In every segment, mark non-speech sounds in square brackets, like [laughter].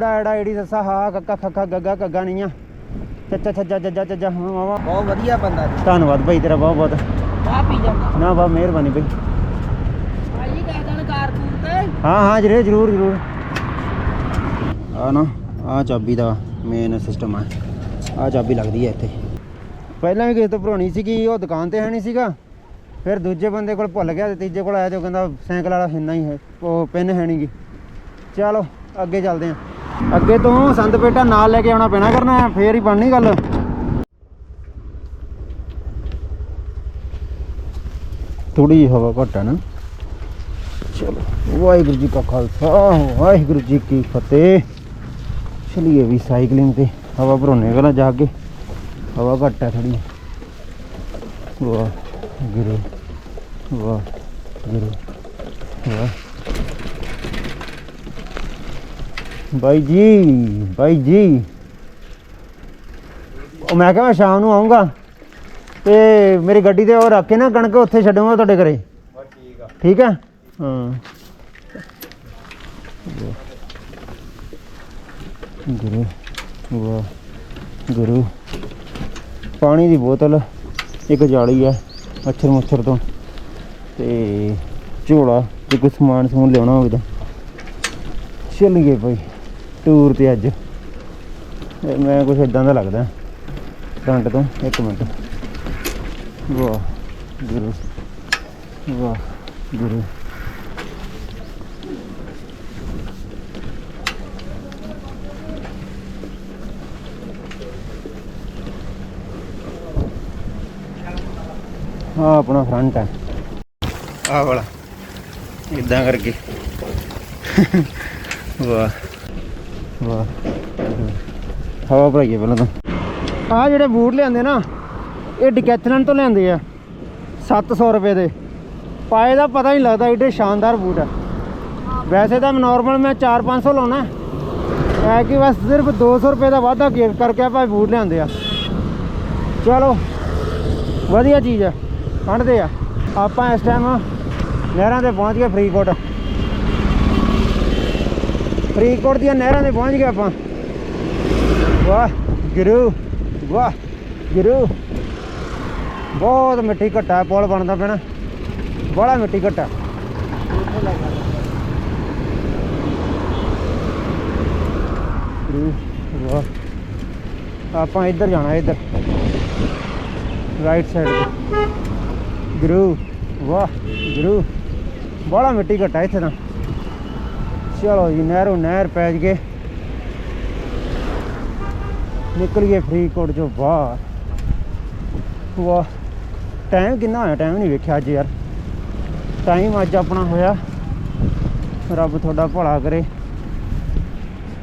ੜਾ ਐੜਾ ਏੜੀ ਸੱਸਾ ਹਾ ਕੱਕਾ ਖੱਖਾ ਗੱਗਾ ਕੱਗਾ ਨਹੀਂ ਆ। ਚੱਚਾ ਛੱਜਾ ਜੱਜਾ ਚੱਜਾ ਹਾਂ ਵਾਵਾ ਬਹੁਤ ਵਧੀਆ ਬੰਦਾ ਜੀ। ਧੰਨਵਾਦ ਭਾਈ ਤੇਰਾ ਬਹੁਤ ਬਹੁਤ। ਚਾਹ ਪੀ ਜਾਂਦਾ ਨਾ ਬਾ ਮਿਹਰਬਾਨੀ ਭਾਈ। ਭਾਈ ਕਹਿ ਦੇਣ ਕਾਰਕੂਨ ਤੇ। ਹਾਂ ਹਾਂ ਜਰੇ ਜਰੂਰ ਜਰੂਰ। ਆ ਨਾ ਆ ਚਾਬੀ ਦਾ ਮੇਨ ਸਿਸਟਮ ਆ। ਆ ਚਾਬੀ ਲੱਗਦੀ ਹੈ ਇੱਥੇ। ਪਹਿਲਾਂ ਵੀ ਕਿਸੇ ਤੋਂ ਭਰਾਉਣੀ ਸੀਗੀ ਉਹ ਦੁਕਾਨ ਤੇ ਹੈ ਨਹੀਂ ਸੀਗਾ। ਫਿਰ ਦੂਜੇ ਬੰਦੇ ਕੋਲ ਭੁੱਲ ਗਿਆ ਤੇ ਤੀਜੇ ਕੋਲ ਆਇਆ ਤੇ ਉਹ ਕਹਿੰਦਾ ਸਾਈਕਲ ਵਾਲਾ ਹਿੰਨਾ ਹੀ ਹੈ ਉਹ ਪਿੰਨ ਹੈ ਨਹੀਂਗੀ ਚਲੋ ਅੱਗੇ ਚੱਲਦੇ ਆਂ। ਅੱਗੇ ਤੋਂ ਸੰਤ ਪੇਟਾ ਨਾਲ ਲੈ ਕੇ ਆਉਣਾ ਪੈਣਾ ਕਰਨਾ, ਫੇਰ ਹੀ ਬਣਨੀ ਗੱਲ। ਥੋੜੀ ਹਵਾ ਘੱਟ ਹੈ ਨਾ। ਚਲੋ, ਵਾਹਿਗੁਰੂ ਜੀ ਕਾ ਖਾਲਸਾ, ਵਾਹਿਗੁਰੂ ਜੀ ਕੀ ਫਤਿਹ। ਚਲਿਏ ਵੀ ਸਾਈਕਲਿੰਗ ਤੇ, ਹਵਾ ਭਰੋਨੇ ਵਾਲਾ ਜਾ ਕੇ। ਹਵਾ ਘੱਟ ਹੈ ਥੋੜੀ ਵਾਹ, ਗੁਰੂ ਵਾਹ ਗੁਰੂ, ਵਾਹ। ਬਾਈ ਜੀ ਬਾਈ ਜੀ। ਉਹ ਮੈਂ ਕਿਹਾ ਮੈਂ ਸ਼ਾਮ ਨੂੰ ਆਉਂਗਾ ਤੇ ਮੇਰੀ ਗੱਡੀ ਤੇ ਉਹ ਰੱਖ ਕੇ ਨਾ ਕਣਕ ਉੱਥੇ ਛੱਡੂਗਾ ਤੁਹਾਡੇ ਘਰੇ। ਠੀਕ ਆ ਠੀਕ ਹੈ? ਹਾਂ। ਗੁਰੂ, ਵਾਹ। ਗੁਰੂ। ਪਾਣੀ ਦੀ ਬੋਤਲ, ਇੱਕ ਜਾਲੀ ਹੈ, ਮੱਛਰ ਮੁੱਛਰ ਤੋਂ। ਤੇ ਝੋਲਾ, ਤੇ ਕੋਈ ਸਮਾਨ ਸਮੂਨ ਲਿਆਉਣਾ ਹੋਵੇ ਤਾਂ। ਚੱਲ ਗਏ ਭਾਈ ਟੂਰ ਤੇ ਅੱਜ। ਮੈਂ ਕੁਝ ਇਦਾਂ ਦਾ ਲੱਗਦਾ। ਫਰੰਟ ਤੋਂ, ਇੱਕ ਮਿੰਟ। ਵਾਹ, ਗੁਰੂ। ਵਾਹ, ਗੁਰੂ। ਆ ਆਪਣਾ ਫਰੰਟ ਹੈ। ਆ ਵਾਲਾ। ਇਦਾਂ ਕਰਕੇ। ਵਾਹ। ਵਾਹ। ਹਵਾ ਭਰਾਈਏ ਪਹਿਲਾਂ ਤਾਂ। ਆ ਜਿਹੜੇ ਬੂਟ ਲਿਆਂਦੇ ਨਾ, ਇਹ ਡਿਕੈਥਲਨ ਤੋਂ ਲਿਆਂਦੇ ਆ 700 ਰੁਪਏ ਦੇ। ਪਾਏ ਦਾ ਪਤਾ ਨਹੀਂ ਲੱਗਦਾ, ਏਡੇ ਸ਼ਾਨਦਾਰ ਬੂਟ ਆ। ਵੈਸੇ ਤਾਂ ਨਾਰਮਲ ਮੈਂ 4-500 ਲਾਉਣਾ। ਐ ਕਿ ਬਸ ਸਿਰਫ 200 ਰੁਪਏ ਦਾ ਵਾਧਾ ਗੇਵ ਕਰਕੇ ਆਪਾਂ ਇਹ ਬੂਟ ਲਿਆਂਦੇ ਆ। ਚਲੋ, ਵਧੀਆ ਚੀਜ਼ ਆ। ਕੱਢਦੇ ਆ। ਆਪਾਂ ਇਸ ਟਾਈਮ ਨਹਿਰਾਂ ਤੇ ਪਹੁੰਚ ਗਏ ਫਰੀਦਕੋਟ। ਫਰੀਦਕੋਟ ਦੀਆਂ ਨਹਿਰਾਂ ਤੇ ਪਹੁੰਚ ਗਏ ਆਪਾਂ। ਵਾਹ, ਗੁਰੂ ਵਾਹ, ਗੁਰੂ। ਬਹੁਤ ਮਿੱਟੀ ਘੱਟਾ ਪੁਲ ਬਣਦਾ ਪੈਣਾ ਬੜਾ ਮਿੱਟੀ ਘੱਟਾ। ਗੁਰੂ, ਵਾਹ। ਆਪਾਂ ਇੱਧਰ ਜਾਣਾ, ਇੱਧਰ। ਰਾਈਟ ਸਾਈਡ ਤੇ। ਗੁਰੂ, ਵਾਹ, ਗੁਰੂ। ਬੜਾ ਮਿੱਟੀ ਘੱਟਾ ਇੱਥੇ ਤਾਂ। ਚਲੋ ਜੀ, ਨਹਿਰੋਂ ਨਹਿਰ ਪੈ ਗਏ ਨਿਕਲ ਗਏ ਫਰੀਦਕੋਟ ਚੋਂ ਬਾਹਰ। ਵਾਹ ਟਾਈਮ ਕਿੰਨਾ ਹੋਇਆ? ਟਾਈਮ ਨਹੀਂ ਵੇਖਿਆ ਅੱਜ ਯਾਰ। ਟਾਈਮ ਅੱਜ ਆਪਣਾ ਹੋਇਆ। ਰੱਬ ਤੁਹਾਡਾ ਭਲਾ ਕਰੇ।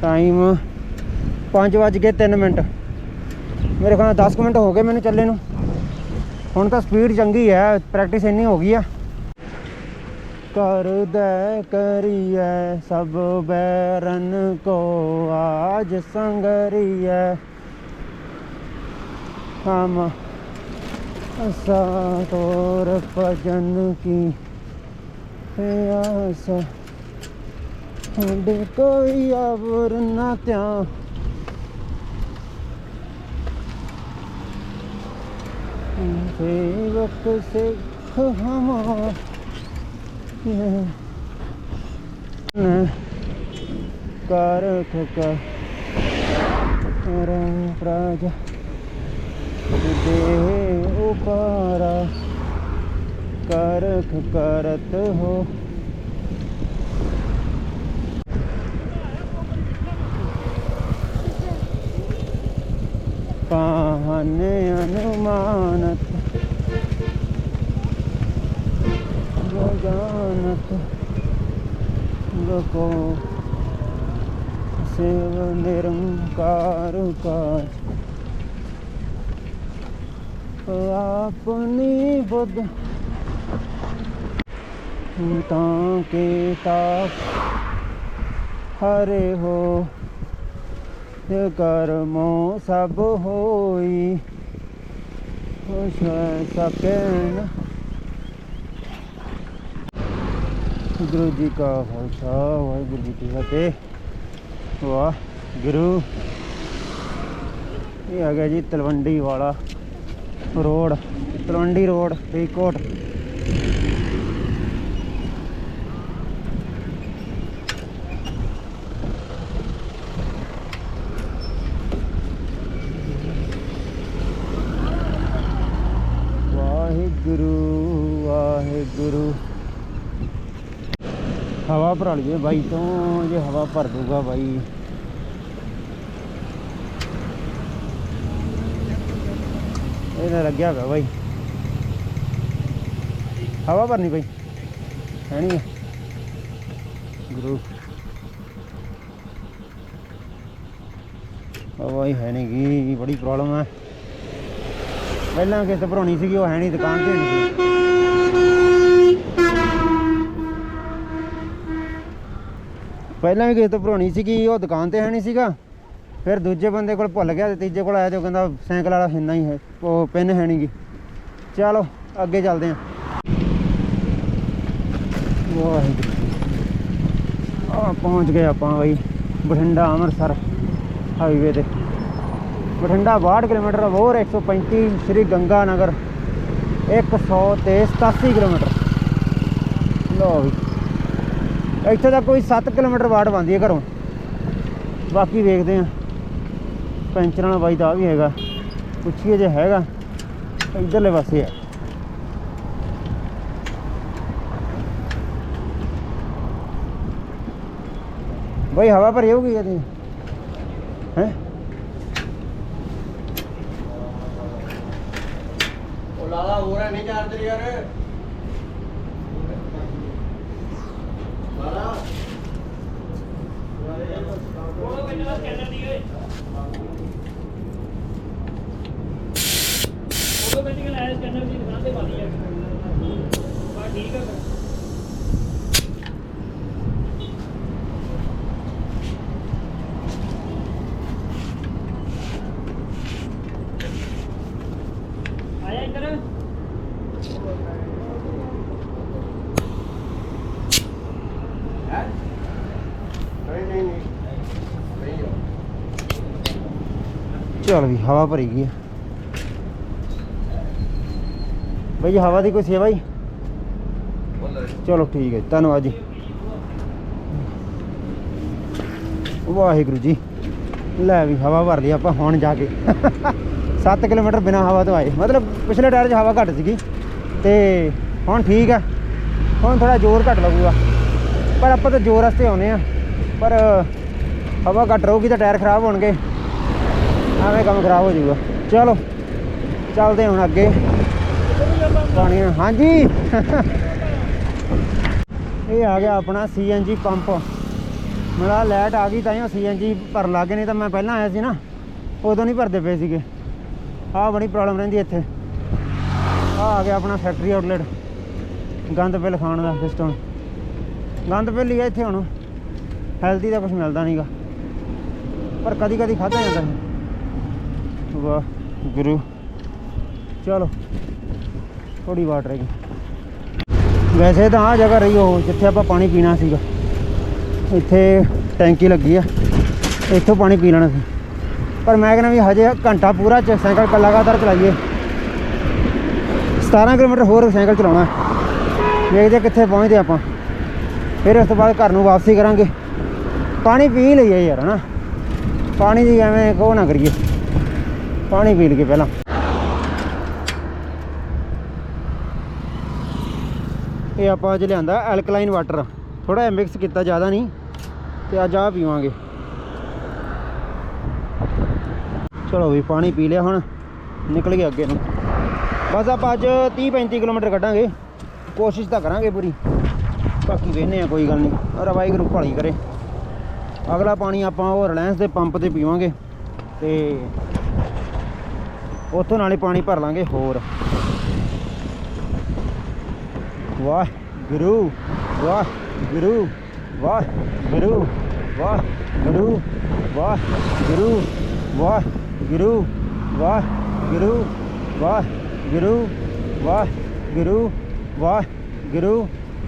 ਟਾਈਮ 5 ਵੱਜ ਕੇ 3 ਮਿੰਟ। ਮੇਰੇ ਖਿਆਲ ਨਾਲ 10 ਕੁ ਮਿੰਟ ਹੋ ਗਏ ਮੈਨੂੰ ਚੱਲੇ ਨੂੰ। ਹੁਣ ਤਾਂ ਸਪੀਡ ਚੰਗੀ ਹੈ ਪ੍ਰੈਕਟਿਸ ਇੰਨੀ ਹੋ ਗਈ ਆ। ਕਰਦਾ ਕਰੀਐ ਸਭ ਬੈਰਨ ਕੋ ਆਜ ਸੰਗਰੀਐ ਹਮ ਅਸਾ ਤੋਰ ਭਜਨ ਕੀ ਆਸ ਹੁੰਦੇ ਕੋਈ ਅਵਰ ਨਾ ਤਿਆ ਸੇਵਕ ਸਿੱਖ ਹਮਾ ਕਰਖ ਕਰ ਪ੍ਰਜ ਦੇ ਉਪਾਰਾ। ਕਰਖ ਕਰਤ ਹੋ। ਕਾਹਨ ਅਨੁਮਾਨਤ ਜਗਾਨਤ ਲੋਕੋ। ਸੇਵ ਨਿਰੰਕਾਰ ਕਾਜ ਆਪਣੀ ਬੁੱਧ ਤਾਂ ਕੇ ਤਾਪ ਹਰੇ ਹੋ। ਤੇ ਕਰਮੋ ਸਭ ਹੋਈ ਹੋਸ਼ ਸਕੇ ਵਾਹਿਗੁਰੂ ਜੀ ਕਾ ਖਾਲਸਾ, ਵਾਹਿਗੁਰੂ ਜੀ ਕੀ ਫਤਿਹ। ਵਾਹ, ਗੁਰੂ। ਇਹ ਆ ਗਿਆ ਜੀ ਤਲਵੰਡੀ ਵਾਲਾ ਰੋਡ, ਤਲਵੰਡੀ ਰੋਡ, ਫਰੀਦਕੋਟ। ਵਾਹਿਗੁਰੂ ਵਾਹਿਗੁਰੂ। ਹਵਾ ਭਰਾ ਲਈਏ, ਬਾਈ ਤੋਂ ਜੇ ਹਵਾ ਭਰ ਦੂਗਾ ਬਾਈ। ਇਹਨੇ ਲੱਗਿਆ ਹੋਇਆ ਬਾਈ। ਹਵਾ ਭਰਨੀ ਬਾਈ। ਹੈ ਨਹੀਂ ਗੁਰੂ। ਹਵਾ ਹੀ ਹੈ ਨਹੀਂ ਗੀ, ਬੜੀ ਪ੍ਰੋਬਲਮ ਹੈ। ਪਹਿਲਾਂ ਕਿਸ਼ਤ ਭਰਾਉਣੀ ਸੀਗੀ, ਉਹ ਹੈ ਨਹੀਂ ਦੁਕਾਨ ਤੇ ਨਹੀਂ ਪਹਿਲਾਂ ਵੀ ਕਿਸੇ ਤੋਂ ਭਰਾਉਣੀ ਸੀਗੀ, ਉਹ ਦੁਕਾਨ ਤੇ ਹੈ ਨਹੀਂ ਸੀਗਾ। ਫਿਰ ਦੂਜੇ ਬੰਦੇ ਕੋਲ ਭੁੱਲ ਗਿਆ ਤੇ ਤੀਜੇ ਕੋਲ ਆਇਆ ਤੇ ਉਹ ਕਹਿੰਦਾ, ਸਾਈਕਲ ਵਾਲਾ ਹਿੰਨਾ ਹੀ ਹੈ, ਉਹ ਪਿੰਨ ਹੈ ਨਹੀਂਗੀ ਚਲੋ, ਅੱਗੇ ਚੱਲਦੇ ਹਾਂ ਵਾਹਿਗੁਰੂ। ਆ ਪਹੁੰਚ ਗਏ ਆਪਾਂ ਬਈ, ਬਠਿੰਡਾ ਅੰਮ੍ਰਿਤਸਰ ਹਾਈਵੇ ਤੇ। ਬਠਿੰਡਾ 62 ਕਿਲੋਮੀਟਰ, ਹੋਰ 135 ਸ੍ਰੀ ਗੰਗਾ ਨਗਰ 100 ਤੇ 87 ਕਿਲੋਮੀਟਰ। ਲੋ ਵੀ। ਇੱਥੇ ਤਾਂ ਕੋਈ 7 ਕਿਲੋਮੀਟਰ ਵਾਟ ਬੰਦੀ ਹੈ ਘਰੋਂ। ਬਾਕੀ ਵੇਖਦੇ ਆ ਪੈਂਚਰ ਵਾਲਾ ਬਾਈ ਤਾਂ ਵੀ ਹੈਗਾ। ਪੁੱਛੀਏ ਜੇ ਹੈਗਾ। ਇਧਰਲੇ ਪਾਸੇ ਹੈ। ਬਈ ਹਵਾ ਭਰੀ ਹੋਊਗੀ ਇਹਦੀ। ਹੈ? ਉਹ ਲਾਲਾ ਹੋ ਰਿਹਾ ਨਹੀਂ ਚਾਰਜਰ ਯਾਰ ਲਾਲਾ ਆਟੋਮੈਟਿਕਲ ਐਸ ਸਕੈਨਰ ਦੀ ਦੁਕਾਨ ਤੇ ਪਾਣੀ ਹੈ ਬਾ ਠੀਕ ਹੈ ਫਿਰ ਆਇਆ ਇੱਧਰ ਹੈ ਨਹੀਂ ਨਹੀਂ ਨਹੀਂ ਨਹੀਂ ਚਲ ਵੀ ਹਵਾ ਭਰੀ ਗਈ ਹੈ ਬਈ ਜੀ ਹਵਾ ਦੀ ਕੋਈ ਸੇਵਾ ਹੀ ਚਲੋ ਠੀਕ ਹੈ ਧੰਨਵਾਦ ਜੀ। ਵਾਹਿਗੁਰੂ ਜੀ ਲੈ ਵੀ ਹਵਾ ਭਰ ਲਈ ਆਪਾਂ ਹੁਣ ਜਾ ਕੇ। 7 ਕਿਲੋਮੀਟਰ ਬਿਨਾ ਹਵਾ ਤੋਂ ਆਏ। ਮਤਲਬ ਪਿਛਲੇ ਟਾਇਰ 'ਚ ਹਵਾ ਘੱਟ ਸੀਗੀ। ਤੇ ਹੁਣ ਠੀਕ ਆ। ਹੁਣ ਥੋੜਾ ਜ਼ੋਰ ਘੱਟ ਲੱਗੂਗਾ। ਪਰ ਆਪਾਂ ਤਾਂ ਜ਼ੋਰ ਵਾਸਤੇ ਆਉਨੇ ਆ। ਪਰ ਹਵਾ ਘੱਟ ਰਹੂਗੀ ਤਾਂ ਟਾਇਰ ਖਰਾਬ ਹੋਣਗੇ। ਐਵੇਂ ਕੰਮ ਖਰਾਬ ਹੋ ਜਾਊਗਾ। ਚਲੋ ਚੱਲਦੇ ਹੁਣ ਅੱਗੇ। ਪਾਣੀ ਹਾਂਜੀ। ਇਹ ਆ ਗਿਆ ਆਪਣਾ ਸੀਐਨਜੀ ਪੰਪ। ਮੇਰਾ ਲਾਈਟ ਆ ਗਈ ਤਾਂ ਹੀ ਸੀਐਨਜੀ ਭਰਨ ਲੱਗੇ ਨਹੀਂ ਤਾਂ ਮੈਂ ਪਹਿਲਾਂ ਆਇਆ ਸੀ ਨਾ, ਉਦੋਂ ਨਹੀਂ ਭਰਦੇ ਪਏ ਸੀਗੇ। ਆਹ ਬੜੀ ਪ੍ਰੋਬਲਮ ਰਹਿੰਦੀ ਇੱਥੇ। ਆਹ ਆ ਗਿਆ ਆਪਣਾ ਫੈਕਟਰੀ ਆਊਟਲੈਟ ਗੰਦ ਬਿੱਲ ਖਾਣ ਦਾ ਸਿਸਟਮ ਗੰਦ ਬਿੱਲ ਹੀ ਆ ਇੱਥੇ ਹੁਣ। ਹੈਲਦੀ ਦਾ ਕੁਝ ਮਿਲਦਾ ਨਹੀਂਗਾ ਪਰ ਕਦੀ ਕਦੀ ਖਾਧਾ ਜਾਂਦਾ ਵਾਹ, ਗੁਰੂ। ਚਲੋ। ਥੋੜੀ ਵਾਟ ਰਹਿ ਗਈ ਵੈਸੇ ਤਾਂ ਆ ਜਗ੍ਹਾ ਰਹੀ ਉਹ, ਜਿੱਥੇ ਆਪਾਂ ਪਾਣੀ ਪੀਣਾ ਸੀਗਾ। ਇੱਥੇ ਟੈਂਕੀ ਲੱਗੀ ਆ। ਇੱਥੋਂ ਪਾਣੀ ਪੀ ਲੈਣਾ ਸੀ। ਪਰ ਮੈਂ ਕਹਿੰਦਾ ਵੀ ਹਜੇ ਘੰਟਾ ਪੂਰਾ ਚ ਸਾਈਕਲ ਲਗਾਤਾਰ ਚਲਾਈਏ। 17 ਕਿਲੋਮੀਟਰ ਹੋਰ ਸਾਈਕਲ ਚਲਾਉਣਾ। ਦੇਖਦੇ ਕਿੱਥੇ ਪਹੁੰਚਦੇ ਆਪਾਂ। ਫਿਰ ਉਸ ਤੋਂ ਬਾਅਦ ਘਰ ਨੂੰ ਵਾਪਸੀ ਕਰਾਂਗੇ। ਪਾਣੀ ਪੀ ਲਈਏ ਯਾਰ, ਹਨਾ। ਪਾਣੀ ਦੀ ਐਵੇਂ ਕੋ ਨਾ ਕਰੀਏ। ਪਾਣੀ ਪੀ ਲਈਏ ਪਹਿਲਾਂ। ਇਹ ਆਪਾਂ ਅੱਜ ਲਿਆਂਦਾ ਐਲਕਲਾਈਨ ਵਾਟਰ ਥੋੜਾ ਜਿਹਾ ਮਿਕਸ ਕੀਤਾ, ਜ਼ਿਆਦਾ ਨਹੀਂ, ਤੇ ਅੱਜ ਆ ਪੀਵਾਂਗੇ। ਚਲੋ ਵੀ, ਪਾਣੀ ਪੀ ਲਿਆ ਹੁਣ, ਨਿਕਲ ਗਏ ਅੱਗੇ ਨੂੰ। ਬਸ ਆਪਾਂ ਅੱਜ 30 35 ਕਿਲੋਮੀਟਰ ਕੱਢਾਂਗੇ। ਕੋਸ਼ਿਸ਼ ਤਾਂ ਕਰਾਂਗੇ ਪੂਰੀ। ਬਾਕੀ ਵੇਖਨੇ ਆ ਕੋਈ ਗੱਲ ਨਹੀਂ। ਰਵਾਈ ਵਾਹਿਗੁਰੂ ਭਲੀ ਕਰੇ। ਅਗਲਾ ਪਾਣੀ ਆਪਾਂ ਉਹ ਰਿਲਾਇੰਸ ਦੇ ਪੰਪ ਤੇ ਪੀਵਾਂਗੇ। ਤੇ ਉੱਥੋਂ ਨਾਲੇ ਪਾਣੀ ਭਰ ਲਾਂਗੇ ਹੋਰ। ਵਾਹ ਗੁਰੂ ਵਾਹ ਗੁਰੂ ਵਾਹ ਗੁਰੂ ਵਾਹ ਗੁਰੂ ਵਾਹ ਗੁਰੂ ਵਾਹ ਗੁਰੂ ਵਾਹ ਗੁਰੂ ਵਾਹ ਗੁਰੂ ਵਾਹ ਗੁਰੂ ਵਾਹ ਗੁਰੂ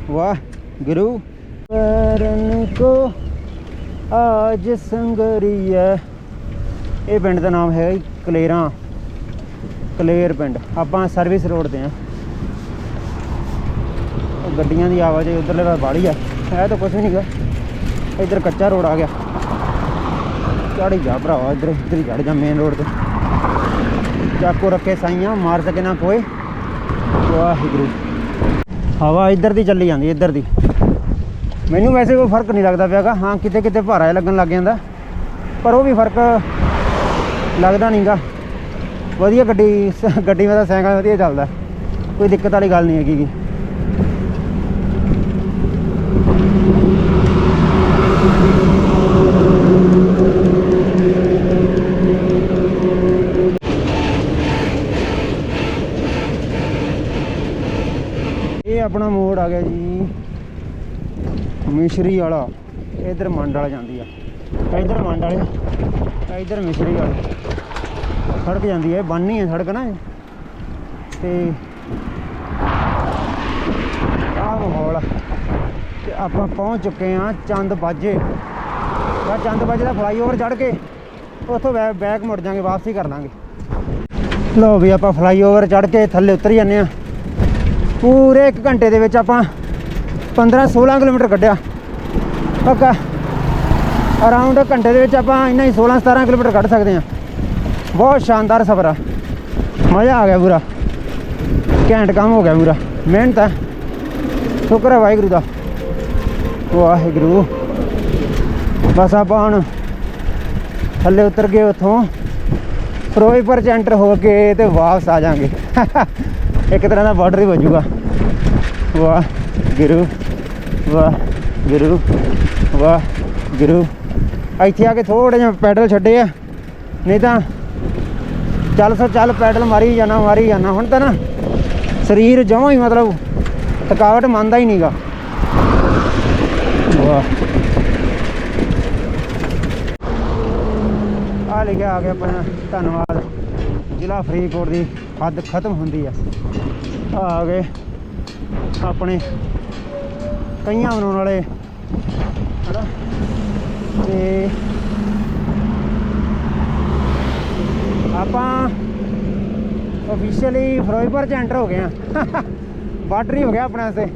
ਵਾਹ ਗੁਰੂ ਕਰਨ ਕੋ ਅੱਜ ਸੰਗਰੀਆ ਇਹ ਪਿੰਡ ਦਾ ਨਾਮ ਹੈ ਕਲੇਰਾਂ ਕਲੇਰ ਪਿੰਡ ਆਪਾਂ ਸਰਵਿਸ ਰੋਡ ਤੇ ਆ ਗੱਡੀਆਂ ਦੀ ਆਵਾਜਾਈ ਉਧਰਲੇ ਪਾਸੇ ਬਾੜੀ ਆ। ਇਹ ਤਾਂ ਕੁਝ ਵੀ ਨਹੀਂਗਾ ਇੱਧਰ ਕੱਚਾ ਰੋਡ ਆ ਗਿਆ। ਚੜੀ ਜਾ ਭਰਾਵਾ, ਇੱਧਰ ਇੱਧਰ ਹੀ ਚੜ ਜਾ ਮੇਨ ਰੋਡ ਤੇ। ਚਾਕੂ ਰੱਖੇ ਸਾਈਆਂ, ਮਾਰ ਸਕੇ ਨਾ ਕੋਈ। ਵਾਹਿਗੁਰੂ। ਹਵਾ ਇੱਧਰ ਦੀ ਚੱਲੀ ਜਾਂਦੀ, ਇੱਧਰ ਦੀ। ਮੈਨੂੰ ਵੈਸੇ ਕੋਈ ਫ਼ਰਕ ਨਹੀਂ ਲੱਗਦਾ ਪਿਆਗਾ ਹਾਂ, ਕਿਤੇ ਕਿਤੇ ਭਾਰਾ ਲੱਗਣ ਲੱਗ ਜਾਂਦਾ। ਪਰ ਉਹ ਵੀ ਫ਼ਰਕ ਲੱਗਦਾ ਨਹੀਂਗਾ ਵਧੀਆ ਗੱਡੀ ਸ- ਗੱਡੀ ਮੇਰਾ ਸਾਈਕਲ ਵਧੀਆ ਚੱਲਦਾ। ਕੋਈ ਦਿੱਕਤ ਵਾਲੀ ਗੱਲ ਨਹੀਂ ਹੈਗੀ ਇਹ ਆਪਣਾ ਮੋੜ ਆ ਗਿਆ ਜੀ। ਮਿਸ਼ਰੀ ਵਾਲਾ। ਇਧਰ ਮੰਡ ਵਾਲਾ ਜਾਂਦੀ ਆ। ਇਧਰ ਮੰਡ ਵਾਲੇ। ਇਧਰ ਮਿਸ਼ਰੀ ਵਾਲਾ। ਸੜਕ ਜਾਂਦੀ ਹੈ ਬੰਨੀ ਹੈ ਸੜਕ ਨਾ ਇਹ। ਤੇ ਆਹ ਮਾਹੌਲ ਆ। ਤੇ ਆਪਾਂ ਪਹੁੰਚ ਚੁੱਕੇ ਆ ਚੰਦ ਬਾਜੇ। ਆ ਚੰਦ ਬਾਜੇ ਦਾ ਫਲਾਈਓਵਰ ਚੜ ਕੇ ਉੱਥੋਂ ਬੈ- ਬੈਕ ਮੁੜ ਜਾਾਂਗੇ, ਵਾਪਸੀ ਕਰ ਲਾਂਗੇ। ਲਓ ਵੀ ਆਪਾਂ ਫਲਾਈਓਵਰ ਚੜ ਕੇ ਥੱਲੇ ਉਤਰ ਜਾਂਦੇ ਆ ਪੂਰੇ 1 ਘੰਟੇ ਦੇ ਵਿੱਚ ਆਪਾਂ 15 16 ਕਿਲੋਮੀਟਰ ਕੱਢਿਆ। ਪੱਕਾ। ਅਰਾਊਂਡ ਘੰਟੇ ਦੇ ਵਿੱਚ ਆਪਾਂ ਇੰਨਾ ਹੀ 16 17 ਕਿਲੋਮੀਟਰ ਕੱਢ ਸਕਦੇ ਆ ਬਹੁਤ ਸ਼ਾਨਦਾਰ ਸਫ਼ਰ ਆ। ਮਜ਼ਾ ਆ ਗਿਆ ਪੂਰਾ। ਘੈਂਟ ਕੰਮ ਹੋ ਗਿਆ ਪੂਰਾ। ਮਿਹਨਤ ਹੈ ਸ਼ੁਕਰ ਹੈ ਵਾਹਿਗੁਰੂ ਦਾ। ਵਾਹਿਗੁਰੂ। ਬਸ ਆਪਾਂ ਹੁਣ ਥੱਲੇ ਉਤਰ ਗਏ ਉੱਥੋਂ। ਫਿਰੋਜ਼ਪੁਰ ਚ ਐਂਟਰ ਹੋ ਕੇ ਤੇ ਵਾਪਸ ਆ ਜਾਾਂਗੇ [laughs] ਇੱਕ ਤਰ੍ਹਾਂ ਦਾ ਬਾਰਡਰ ਹੀ ਵੱਜੂਗਾ। ਵਾਹ ਗੁਰੂ ਵਾਹ ਗੁਰੂ ਵਾਹ ਗੁਰੂ ਇੱਥੇ ਆ ਕੇ ਥੋੜੇ ਜਿਹਾ ਪੈਡਲ ਛੱਡੇ ਆ। ਨਹੀਂ ਤਾਂ ਚੱਲ ਸੋ ਚੱਲ ਪੈਡਲ ਮਾਰੀ ਜਾਣਾ ਮਾਰੀ ਜਾਣਾ ਹੁਣ ਤਾਂ ਨਾ ਸਰੀਰ ਜਮਾਂ ਹੀ ਮਤਲਬ ਥਕਾਵਟ ਮੰਨਦਾ ਹੀ ਨਹੀਂਗਾ ਵਾਹ ਆ ਲਿਖਿਆ ਆ ਗਿਆ ਆਪਣਾ ਧੰਨਵਾਦ। ਜ਼ਿਲ੍ਹਾ ਫਰੀਦਕੋਟ ਦੀ ਹੱਦ ਖਤਮ ਹੁੰਦੀ ਆ। ਆ ਆ ਗਏ ਆਪਣੇ ਕਈਆਂ ਬਣਾਉਣ ਵਾਲੇ, ਹਨਾ? ਤੇ ਆਪਾਂ ਆਫੀਸ਼ੀਅਲੀ ਫਿਰੋਜ਼ਪੁਰ ਚ ਐਂਟਰ ਹੋ ਗਏ ਆ। [laughs] ਬਾਰਡਰ ਹੀ ਹੋ ਗਿਆ ਆਪਣੇ ਵਾਸਤੇ।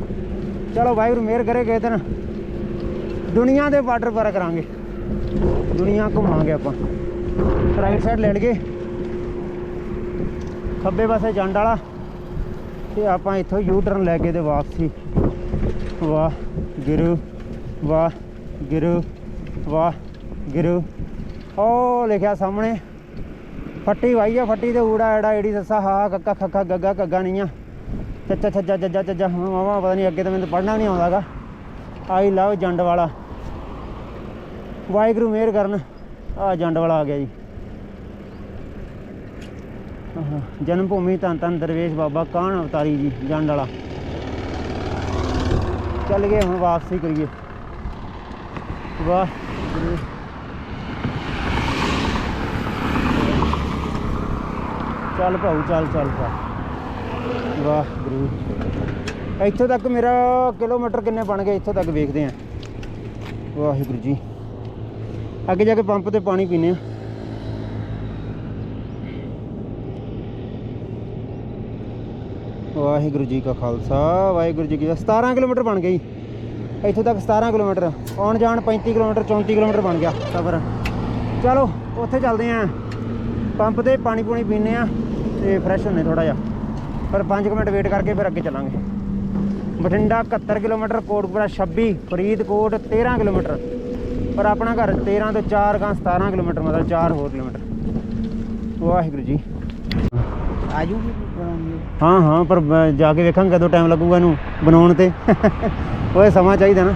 ਚਲੋ ਵਾਹਿਗੁਰੂ, ਮਿਹਰ ਕਰੇ ਗਏ ਦਿਨ। ਦੁਨੀਆ ਦੇ ਬਾਰਡਰ ਪਰ ਕਰਾਂਗੇ। ਦੁਨੀਆ ਘੁੰਮਾਂਗੇ ਆਪਾਂ। ਰਾਈਟ ਸਾਈਡ ਲੈ ਲਈਏ ਖੱਬੇ ਪਾਸੇ ਜੰਡ ਵਾਲਾ। ਤੇ ਆਪਾਂ ਇੱਥੋਂ ਯੂ ਟਰਨ ਲੈ ਕੇ ਤੇ ਵਾਪਸੀ। ਵਾਹ, ਗੁਰੂ ਵਾਹ ਗੁਰੂ ਵਾਹ, ਗੁਰੂ। ਉਹ ਲਿਖਿਆ ਸਾਹਮਣੇ। ਫੱਟੀ ਵਾਈ ਆ, ਫੱਟੀ ਤੇ ਊੜਾ ਐੜਾ ਏੜੀ ਸੱਸਾ ਹਾ, ਕੱਕਾ, ਖੱਕਾ, ਗੱਗਾ ਕੱਗਾ ਨਹੀਂ ਆ। ਚੱਚਾ ਛੱਜਾ ਜੱਜਾ ਚੱਜਾ ਮਾਵਾ ਪਤਾ ਨਹੀਂ ਅੱਗੇ ਤਾਂ ਮੈਨੂੰ ਪੜਨਾ ਨਹੀਂ ਆਉਂਦਾਗਾ ਆਈ ਲਵ ਜੰਡ ਵਾਲਾ। ਵਾਹਿਗੁਰੂ ਮਿਹਰ ਕਰਨ। ਆ ਜੰਡ ਵਾਲਾ ਆ ਗਿਆ ਜੀ। ਜਨਮ ਭੂਮੀ ਧੰਨ ਧੰਨ ਦਰਵੇਸ਼ ਬਾਬਾ ਕਾਹਨ ਅਵਤਾਰੀ ਜੀ, ਜੰਡ ਵਾਲਾ। ਚੱਲ ਗਏ, ਹੁਣ ਵਾਪਸੀ ਕਰੀਏ। ਵਾਹ, ਗੁਰੂ। ਚੱਲ ਭਾਊ, ਚੱਲ ਚੱਲ ਚੱਲ। ਵਾਹ, ਗੁਰੂ। ਇੱਥੋਂ ਤੱਕ ਮੇਰਾ ਕਿਲੋਮੀਟਰ ਕਿੰਨੇ ਬਣ ਗਏ, ਇੱਥੋਂ ਤੱਕ ਵੇਖਦੇ ਆਂ ਵਾਹਿਗੁਰੂ ਜੀ। ਅੱਗੇ ਜਾ ਕੇ ਪੰਪ ਤੇ ਪਾਣੀ ਪੀਨੇ ਆ। ਵਾਹਿਗੁਰੂ ਜੀ ਕਾ ਖਾਲਸਾ, ਵਾਹਿਗੁਰੂ ਜੀ ਕੀ ਫਤਿਹ। 17 ਕਿਲੋਮੀਟਰ ਬਣ ਗਈ ਇੱਥੋਂ ਤੱਕ 17 ਕਿਲੋਮੀਟਰ। ਆਉਣ ਜਾਣ 35 ਕਿਲੋਮੀਟਰ 34 ਕਿਲੋਮੀਟਰ ਬਣ ਗਿਆ ਸਫ਼ਰ। ਚਲੋ, ਉੱਥੇ ਚੱਲਦੇ ਆਂ। ਪੰਪ ਤੇ ਪਾਣੀ ਪੂਣੀ ਪੀਨੇ ਆ ਤੇ ਫਰੈਸ਼ ਹੁੰਨੇ ਥੋੜਾ ਜਿਹਾ। ਪਰ 5 ਮਿੰਟ ਵੇਟ ਕਰਕੇ ਫਿਰ ਅੱਗੇ ਚੱਲਾਂਗੇ। Bathinda 71 kilometre, Kotpura 26 Faridkot 13 kilometre. ਪਰ ਆਪਣਾ ਘਰ 13 ਤੋਂ 4 ਗਾਂ 17 ਕਿਲੋਮੀਟਰ ਮਤਲਬ 4 ਹੋਰ ਕਿਲੋਮੀਟਰ। ਵਾਹਿਗੁਰੂ ਜੀ। ਆਜੂ ਹਾਂ ਹਾਂ ਪਰ ਜਾ ਕੇ ਵੇਖਾਂਗਾ ਕਦੋਂ ਟਾਈਮ ਲੱਗੂਗਾ ਇਹਨੂੰ ਬਣਾਉਣ ਤੇ। [laughs] ਓਏ ਸਮਾਂ ਚਾਹੀਦਾ ਨਾ।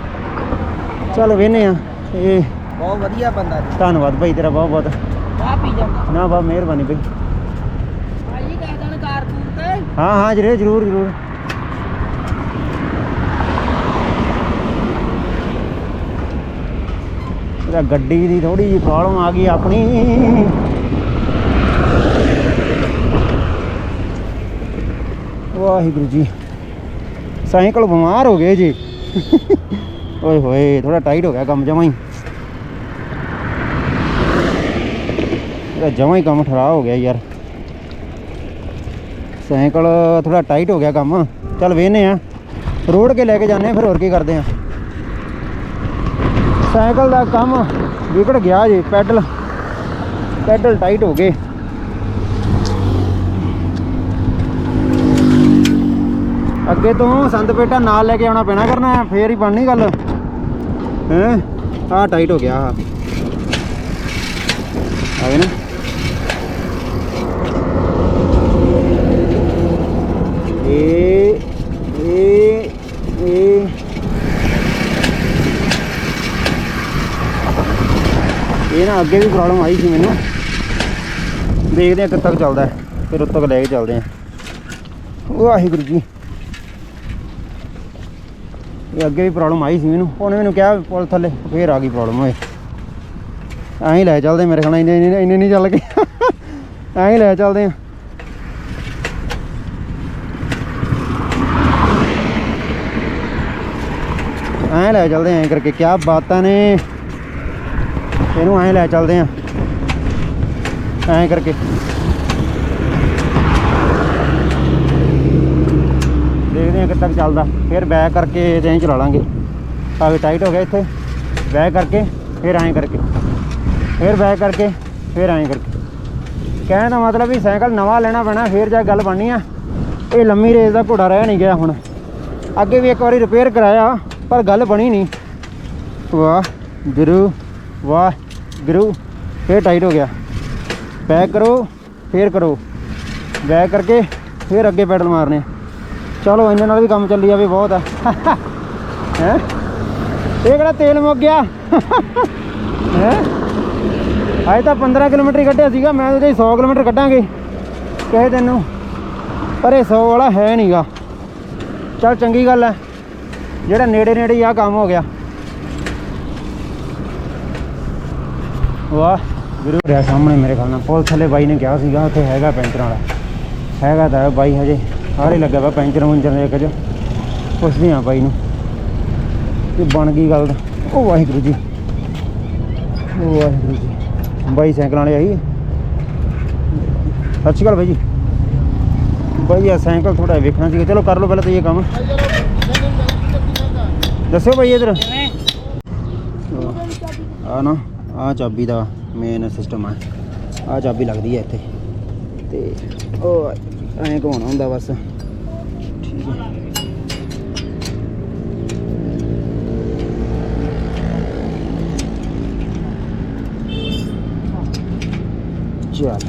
ਚਲ ਵੇਨੇ ਆ ਇਹ ਬਹੁਤ ਵਧੀਆ ਬੰਦਾ ਜੀ। ਧੰਨਵਾਦ ਭਾਈ ਤੇਰਾ ਬਹੁਤ ਬਹੁਤ। ਚਾਹ ਪੀ ਜਾਂਦਾ ਨਾ ਬਾ ਮਿਹਰਬਾਨੀ ਭਾਈ। ਭਾਈ ਕਹਿ ਦੇਣ ਕਾਰਪੂਰ ਤੇ ਹਾਂ ਹਾਂ ਜਰੂਰ ਜਰੂਰ ਜਰੂਰ। ਤਾਂ ਗੱਡੀ ਦੀ ਥੋੜੀ ਜੀ ਪ੍ਰੋਬਲਮ ਆ ਗਈ ਆਪਣੀ। ਵਾਹਿਗੁਰੂ ਜੀ। ਸਾਈਕਲ ਬਿਮਾਰ ਹੋ ਗਏ ਜੀ। ਓਏ ਹੋਏ ਥੋੜਾ ਟਾਈਟ ਹੋ ਗਿਆ ਕੰਮ ਜਮਾ ਹੀ। ਜਮਾ ਹੀ ਕੰਮ ਠਰਾ ਹੋ ਗਿਆ ਯਾਰ। ਸਾਈਕਲ ਥੋੜਾ ਟਾਈਟ ਹੋ ਗਿਆ ਕੰਮ। ਚੱਲ ਵੇਨੇ ਆ। ਰੋਡ ਕੇ ਲੈ ਕੇ ਜਾਣੇ ਫਿਰ ਹੋਰ ਕੀ ਕਰਦੇ ਆ। ਸਾਈਕਲ ਦਾ ਕੰਮ ਵਿਗੜ ਗਿਆ ਜੀ ਪੈਡਲ ਪੈਡਲ ਟਾਈਟ ਹੋ ਗਏ। ਅੱਗੇ ਤੋਂ ਸੰਦ ਪੇਟਾ ਨਾਲ ਲੈ ਕੇ ਆਉਣਾ ਪੈਣਾ ਕਰਨਾ ਹੈ, ਫੇਰ ਹੀ ਬਣਨੀ ਗੱਲ। ਹੈ? ਆ ਟਾਈਟ ਹੋ ਗਿਆ ਆ ਆਵੇ ਨਾ ਇਹ ਇਹ ਇਹ ਇਹ ਨਾ ਅੱਗੇ ਵੀ ਪ੍ਰੋਬਲਮ ਆਈ ਸੀ ਮੈਨੂੰ। ਦੇਖਦੇ ਆ ਕਿੱਥੇ ਤੱਕ ਚੱਲਦਾ ਫਿਰ ਉੱਤੋਂ ਤੱਕ ਲੈ ਕੇ ਚੱਲਦੇ ਆ ਵਾਹਿਗੁਰੂ ਜੀ। ਇਹ ਅੱਗੇ ਵੀ ਪ੍ਰੋਬਲਮ ਆਈ ਸੀ ਮੈਨੂੰ। ਉਹਨੇ ਮੈਨੂੰ ਕਿਹਾ ਪੁਲ ਥੱਲੇ, ਫੇਰ ਆ ਗਈ ਪ੍ਰੋਬਲਮ ਓਏ। ਐਂ ਹੀ ਲੈ ਚੱਲਦੇ ਮੇਰੇ ਖਣਾ ਇੰਨੇ ਇੰਨੇ ਇੰਨੇ ਨਹੀਂ ਚੱਲ ਗਏ। ਐਂ ਹੀ ਲੈ ਚੱਲਦੇ ਆ ਐਂ ਲੈ ਚੱਲਦੇ ਆਂ ਐਂ ਕਰਕੇ। ਕਿਆ ਬਾਤਾਂ ਨੇ। ਇਹਨੂੰ ਐਂ ਲੈ ਚੱਲਦੇ ਆਂ। ਐਂ ਕਰਕੇ। ਦੇਖਦੇ ਆਂ ਕਿੱਥੇ ਤੱਕ ਚੱਲਦਾ। ਫਿਰ ਬੈਕ ਕਰਕੇ ਤੇ ਐਂ ਚਲਾ ਲਾਂਗੇ। ਆਗੇ ਟਾਈਟ ਹੋ ਗਿਆ ਇੱਥੇ। ਬੈਕ ਕਰਕੇ, ਫਿਰ ਐਂ ਕਰਕੇ। ਫਿਰ ਬੈਕ ਕਰਕੇ, ਫਿਰ ਐਂ ਕਰਕੇ। ਕਹਿਣ ਦਾ ਮਤਲਬ ਵੀ ਸਾਈਕਲ ਨਵਾਂ ਲੈਣਾ ਪੈਣਾ, ਫਿਰ ਜਾ ਗੱਲ ਬਣਨੀ ਆ। ਇਹ ਲੰਮੀ ਰੇਸ ਦਾ ਘੋੜਾ ਰਹਿ ਨਹੀਂ ਗਿਆ ਹੁਣ। ਅੱਗੇ ਵੀ ਇੱਕ ਵਾਰੀ ਰਿਪੇਅਰ ਕਰਾਇਆ, ਪਰ ਗੱਲ ਬਣੀ ਨਹੀਂ। ਵਾਹ, ਗੁਰੂ, ਵਾਹ। ਗੁਰੂ, ਫੇਰ ਟਾਈਟ ਹੋ ਗਿਆ। ਬੈਕ ਕਰੋ, ਫੇਰ ਕਰੋ। ਬੈਕ ਕਰਕੇ ਫੇਰ ਅੱਗੇ ਪੈਡਲ ਮਾਰਨੇ। ਚਲੋ ਇਹਨਾਂ ਨਾਲ ਵੀ ਕੰਮ ਚੱਲੀ ਜਾਵੇ, ਬਹੁਤ ਆ। [laughs] ਹੈ? ਇਹ ਕਿਹੜਾ ਤੇਲ ਮੁੱਕ ਗਿਆ? [laughs] ਹੈ? ਅੱਜ ਤਾਂ 15 ਕਿਲੋਮੀਟਰ ਹੀ ਕੱਢਿਆ ਸੀਗਾ, ਮੈਂ ਉਹਦੇ 100 ਕਿਲੋਮੀਟਰ ਕੱਢਾਂਗੇ। ਕਹੇ ਤੈਨੂੰ, ਪਰ ਇਹ 100 ਵਾਲਾ ਹੈ ਨਹੀਂਗਾ ਚਲ, ਚੰਗੀ ਗੱਲ ਹੈ ਜਿਹੜਾ ਨੇੜੇ ਨੇੜੇ ਹੀ ਆ, ਕੰਮ ਹੋ ਗਿਆ। ਵਾਹ ਗੁਰੂ ਰਿਆ ਸਾਹਮਣੇ ਮੇਰੇ ਖਿਆਲ ਨਾਲ ਪੁਲ ਥੱਲੇ ਬਾਈ ਨੇ ਕਿਹਾ ਸੀਗਾ ਉੱਥੇ ਹੈਗਾ ਪੈਂਚਰ ਵਾਲਾ। ਹੈਗਾ ਤਾਂ ਬਾਈ ਹਜੇ ਹਾਰੇ ਲੱਗਾ ਵਾ ਪੈਂਚਰ ਮੁੰਚਰ ਦੇ ਚ ਪੁੱਛਦੇ ਆ ਬਾਈ ਨੂੰ ਕਿ ਬਣ ਗਈ ਗੱਲ। ਉਹ ਵਾਹਿਗੁਰੂ ਜੀ। ਉਹ ਵਾਹਿਗੁਰੂ ਜੀ। ਬਾਈ ਸਾਈਕਲ ਵਾਲੇ ਆਈ? ਸਤਿ ਸ਼੍ਰੀ ਅਕਾਲ ਬਾਈ ਜੀ। ਬਾਈ ਆ ਸਾਈਕਲ ਥੋੜਾ ਵੇਖਣਾ ਸੀਗਾ। ਚਲੋ ਕਰ ਲਓ ਪਹਿਲਾਂ ਤਾਂ ਇਹ ਕੰਮ। ਦੱਸਿਓ ਬਾਈ ਇਧਰ। ਆ ਨਾ। ਆ ਚਾਬੀ ਦਾ ਮੇਨ ਸਿਸਟਮ ਆ। ਆ ਚਾਬੀ ਲੱਗਦੀ ਹੈ ਇੱਥੇ। ਤੇ ਉਹ ਐਂ ਘੁਮਾਉਣਾ ਹੁੰਦਾ ਬਸ। ਠੀਕ ਹੈ ਚੱਲ।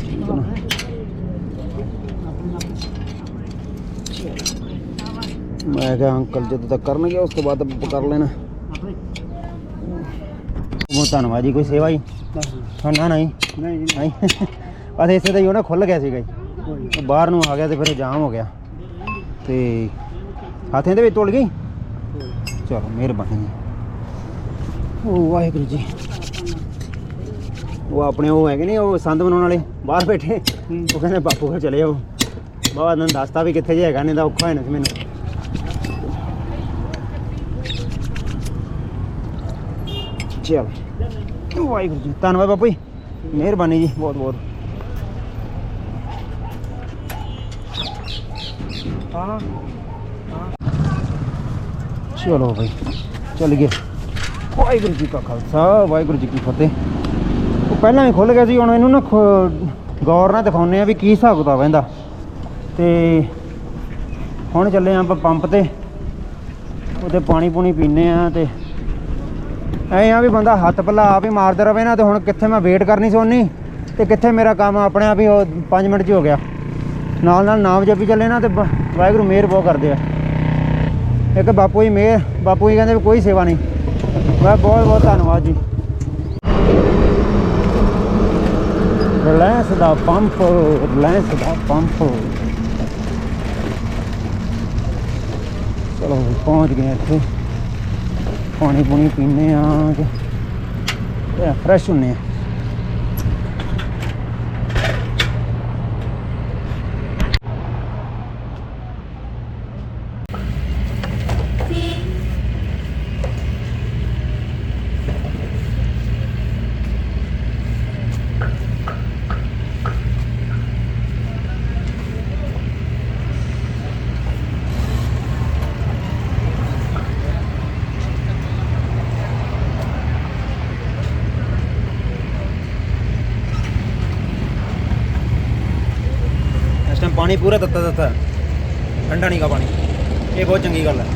ਠੀਕ ਹੈ ਨਾ? ਮੈਂ ਕਿਹਾ ਅੰਕਲ ਜਦੋਂ ਤੱਕ ਕਰਨਗੇ, ਉਸ ਤੋਂ ਬਾਅਦ ਆਪਾਂ ਕਰ ਲੈਣਾ। ਬਹੁਤ ਧੰਨਵਾਦ ਜੀ ਕੋਈ ਸੇਵਾ ਹੀ? ਹਾਂ ਨਾ ਨਹੀਂ? ਨਹੀਂ ਨਹੀਂ। ਬਸ ਇਸੇ ਦਾ ਹੀ ਉਹ ਨਾ ਖੁੱਲ ਗਿਆ ਸੀਗਾ ਜੀ। ਬਾਹਰ ਨੂੰ ਆ ਗਿਆ ਤੇ ਫਿਰ ਜਾਮ ਹੋ ਗਿਆ। ਤੇ ਹੱਥਾਂ ਦੇ ਵਿੱਚ ਤੁਲ ਗਈ? ਚਲੋ ਮਿਹਰਬਾਨੀ ਜੀ। ਉਹ ਵਾਹਿਗੁਰੂ ਜੀ। ਉਹ ਆਪਣੇ ਉਹ ਹੈਗੇ ਨੇ ਉਹ ਸੰਦ ਬਣਾਉਣ ਵਾਲੇ ਬਾਹਰ ਬੈਠੇ। ਉਹ ਕਹਿੰਦੇ ਬਾਪੂ ਘਰ ਚਲੇ ਜਾਓ। ਬਾਬਾ ਨੇ ਦੱਸਤਾ ਵੀ ਕਿੱਥੇ ਜੇ ਹੈਗਾ ਨਹੀਂ ਤਾਂ ਔਖਾ ਹੋਣਾ ਸੀ ਮੈਨੂੰ। ਚਲ। ਵਾਹਿਗੁਰੂ ਜੀ ਧੰਨਵਾਦ ਬਾਪੂ ਜੀ। ਮਿਹਰਬਾਨੀ ਜੀ, ਬਹੁਤ ਬਹੁਤ। ਹਾਂ ਚਲੋ ਭਾਈ ਚੱਲ ਗਏ। ਵਾਹਿਗੁਰੂ ਜੀ ਕਾ ਖਾਲਸਾ, ਵਾਹਿਗੁਰੂ ਜੀ ਕੀ ਫਤਿਹ। ਉਹ ਪਹਿਲਾਂ ਹੀ ਖੁੱਲ ਗਿਆ ਸੀ, ਹੁਣ ਇਹਨੂੰ ਨਾ ਖੁ- ਗੌਰ ਨਾਲ ਦਿਖਾਉਂਦੇ ਆ ਵੀ ਕੀ ਹਿਸਾਬ ਕਿਤਾਬ ਇਹਦਾ। ਤੇ ਹੁਣ ਚੱਲੇ ਆਂ ਆਪਾਂ ਪੰਪ ਤੇ ਉਹਦੇ ਪਾਣੀ ਪੂਣੀ ਪੀਨੇ ਆ ਤੇ ਐ ਆ ਵੀ ਬੰਦਾ ਹੱਥ ਪੱਲਾ ਆਪ ਹੀ ਮਾਰਦਾ ਰਵੇ ਨਾ ਤੇ ਹੁਣ ਕਿੱਥੇ ਮੈਂ ਵੇਟ ਕਰਨੀ ਸੋਨੀ ਤੇ ਕਿੱਥੇ ਮੇਰਾ ਕੰਮ ਆਪਣੇ ਆਪ ਹੀ 5 ਮਿੰਟ 'ਚ ਹੋ ਗਿਆ। ਨਾਲ ਨਾਲ ਨਾਮ ਜਪੀ ਚੱਲੇ ਨਾ ਤੇ ਬ- ਵਾਹਿਗੁਰੂ ਮਿਹਰ ਬਹੁਤ ਕਰਦੇ ਆ। ਇੱਕ ਬਾਪੂ ਜੀ ਮਿਹਰ ਬਾਪੂ ਜੀ ਕਹਿੰਦੇ ਵੀ ਕੋਈ ਸੇਵਾ ਨਹੀਂ। ਮੈਂ ਬਹੁਤ ਬਹੁਤ ਧੰਨਵਾਦ ਜੀ। ਰਿਲਾਇੰਸ ਦਾ ਪੰਪ ਰਿਲਾਇੰਸ ਦਾ ਪੰਪ। ਚਲੋ, ਪਹੁੰਚ ਗਏ ਇੱਥੇ। ਪਾਣੀ ਪੂਣੀ ਪੀਨੇ ਆ ਤੇ ਫਰੈਸ਼ ਹੁੰਨੇ ਆ ਪਾਣੀ ਪੂਰਾ ਤੱਤਾ ਤੱਤਾ ਹੈ। ਠੰਡਾ ਨਹੀਂ ਗਾ ਪਾਣੀ। ਇਹ ਬਹੁਤ ਚੰਗੀ ਗੱਲ ਹੈ।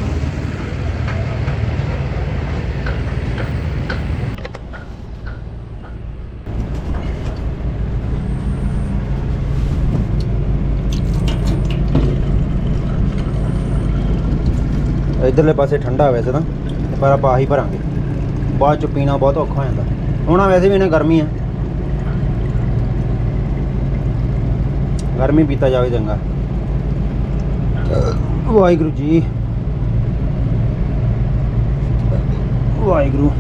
ਇਧਰਲੇ ਪਾਸੇ ਠੰਡਾ ਵੈਸੇ ਤਾਂ ਤੇ ਪਰ ਆਪਾਂ ਆਹੀ ਭਰਾਂਗੇ। ਬਾਅਦ ਚ ਪੀਣਾ ਬਹੁਤ ਔਖਾ ਹੋ ਜਾਂਦਾ। ਹੁਣ ਆ ਵੈਸੇ ਵੀ ਇਹਨੇ ਗਰਮੀ ਆ। ਗਰਮੀ ਪੀਤਾ ਜਾਵੇ ਚੰਗਾ। ਵਾਹਿਗੁਰੂ ਜੀ। ਵਾਹਿਗੁਰੂ।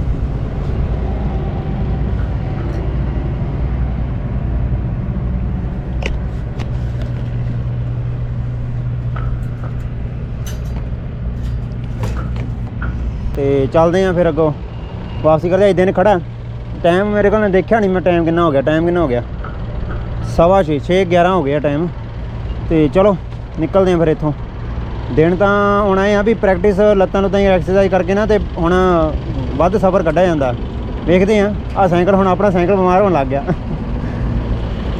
ਤੇ ਚੱਲਦੇ ਆਂ ਫਿਰ ਅੱਗੋਂ। ਵਾਪਸੀ ਕਰਦੇ ਅੱਜ ਦਿਨ ਖੜਾ। ਟਾਈਮ ਮੇਰੇ ਕੋਲ ਨੇ ਦੇਖਿਆ ਨਹੀਂ ਮੈਂ ਟਾਈਮ ਕਿੰਨਾ ਹੋ ਗਿਆ ਟਾਈਮ ਕਿੰਨਾ ਹੋ ਗਿਆ। ਸਵਾ ਛੇ ਛੇ 11 ਹੋ ਗਿਆ ਟਾਈਮ ਤੇ ਚਲੋ, ਨਿਕਲਦੇ ਆਂ ਫਿਰ ਇੱਥੋਂ। ਦਿਨ ਤਾਂ ਹੁਣ ਇਹ ਆ ਵੀ ਪ੍ਰੈਕਟਿਸ ਲੱਤਾਂ ਨੂੰ ਤਾਂ ਐਕਸਰਸਾਈਜ਼ ਕਰਕੇ ਨਾ ਤੇ ਹੁਣ ਵੱਧ ਸਫ਼ਰ ਕੱਢਿਆ ਜਾਂਦਾ। ਵੇਖਦੇ ਆਂ ਆ ਸਾਈਕਲ ਹੁਣ ਆਪਣਾ ਸਾਈਕਲ ਬਿਮਾਰ ਹੋਣ ਲੱਗ ਗਿਆ।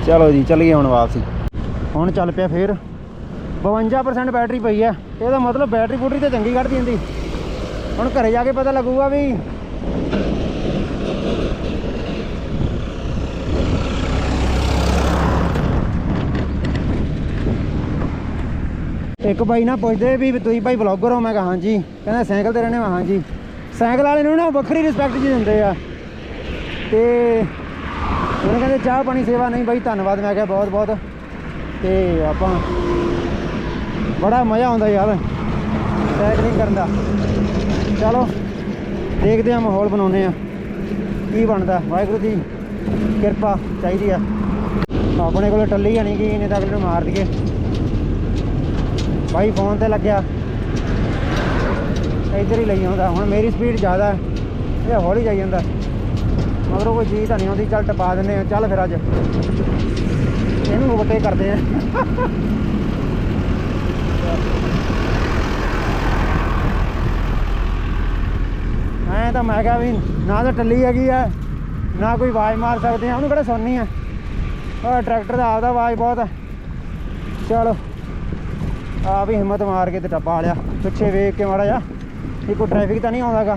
ਚਲੋ ਜੀ, ਚੱਲੀਏ ਹੁਣ ਵਾਪਸੀ। ਹੁਣ ਚੱਲ ਪਿਆ ਫੇਰ। 52% ਬੈਟਰੀ ਪਈ ਆ। ਇਹਦਾ ਮਤਲਬ ਬੈਟਰੀ ਬੂਟਰੀ ਤੇ ਚੰਗੀ ਕੱਢਦੀ ਹੁੰਦੀ ਹੁਣ ਘਰੇ ਜਾ ਕੇ ਪਤਾ ਲੱਗੂਗਾ ਵੀ ਇੱਕ ਬਾਈ ਨਾ ਪੁੱਛਦੇ ਵੀ ਤੁਸੀਂ ਭਾਈ ਬਲੌਗਰ ਹੋ, ਮੈਂ ਕਿਹਾ ਹਾਂਜੀ। ਕਹਿੰਦਾ ਸਾਈਕਲ ਤੇ ਰਹਿੰਦੇ ਵਾ ਹਾਂਜੀ। ਸਾਈਕਲ ਵਾਲੇ ਨੂੰ ਨਾ ਵੱਖਰੀ ਰਿਸਪੈਕਟ ਜੀ ਦਿੰਦੇ ਆ। ਤੇ ਉਹਨੇ ਕਹਿੰਦੇ, ਚਾਹ ਪਾਣੀ ਸੇਵਾ ਨਹੀਂ ਬਾਈ, ਧੰਨਵਾਦ। ਮੈਂ ਕਿਹਾ ਬਹੁਤ ਬਹੁਤ। ਤੇ ਆਪਾਂ ਬੜਾ ਮਜ਼ਾ ਆਉਂਦਾ ਯਾਰ ਸਾਈਕਲਿੰਗ ਕਰਨ ਦਾ। ਚਲੋ, ਦੇਖਦੇ ਆ ਮਾਹੌਲ ਬਣਾਉਨੇ ਆ ਕੀ ਬਣਦਾ? ਵਾਹਿਗੁਰੂ ਦੀ ਕਿਰਪਾ ਚਾਹੀਦੀ ਆ। ਆਪਣੇ ਕੋਲ ਟੱਲੀ ਨਹੀਂ ਕਿ ਇਹਨੇ ਤਾਂ ਅਗਲੇ ਨੂੰ ਮਾਰ ਦਈਏ। ਭਾਈ ਫੋਨ ਤੇ ਲੱਗਿਆ। ਇੱਧਰ ਹੀ ਲਈ ਆਉਂਦਾ। ਹੁਣ ਮੇਰੀ ਸਪੀਡ ਜ਼ਿਆਦਾ ਹੈ। ਇਹ ਹੌਲੀ ਜਾਈ ਜਾਂਦਾ। ਮਗਰੋਂ ਕੋਈ ਚੀਜ਼ ਤਾਂ ਨਹੀਂ ਆਉਂਦੀ। ਚੱਲ ਟਪਾ ਦਿੰਦੇ ਆ ਚੱਲ ਫਿਰ ਅੱਜ। ਇਹਨੂੰ ਓਵਰਟੇਕ ਕਰਦੇ ਆ। ਐ ਤਾਂ ਮੈਂ ਕਿਹਾ ਵੀ ਨਾ ਤਾਂ ਟੱਲੀ ਹੈਗੀ ਆ, ਨਾ ਕੋਈ ਆਵਾਜ਼ ਮਾਰ ਸਕਦੇ ਆ। ਉਹਨੂੰ ਕਿਹੜਾ ਸੁਣਨੀ ਆ? ਉਹ ਟਰੈਕਟਰ ਦਾ ਆਪਦਾ ਆਵਾਜ਼ ਬਹੁਤ ਆ। ਚਲੋ। ਆ ਵੀ ਹਿੰਮਤ ਮਾਰ ਕੇ ਤੇ ਟੱਪਾ ਲਿਆ ਪਿੱਛੇ ਵੇਖ ਕੇ ਮਾੜਾ ਜਾ ਇਹ ਕੋਈ ਟ੍ਰੈਫਿਕ ਤਾਂ ਨਹੀਂ ਆਉਂਦਾਗਾ।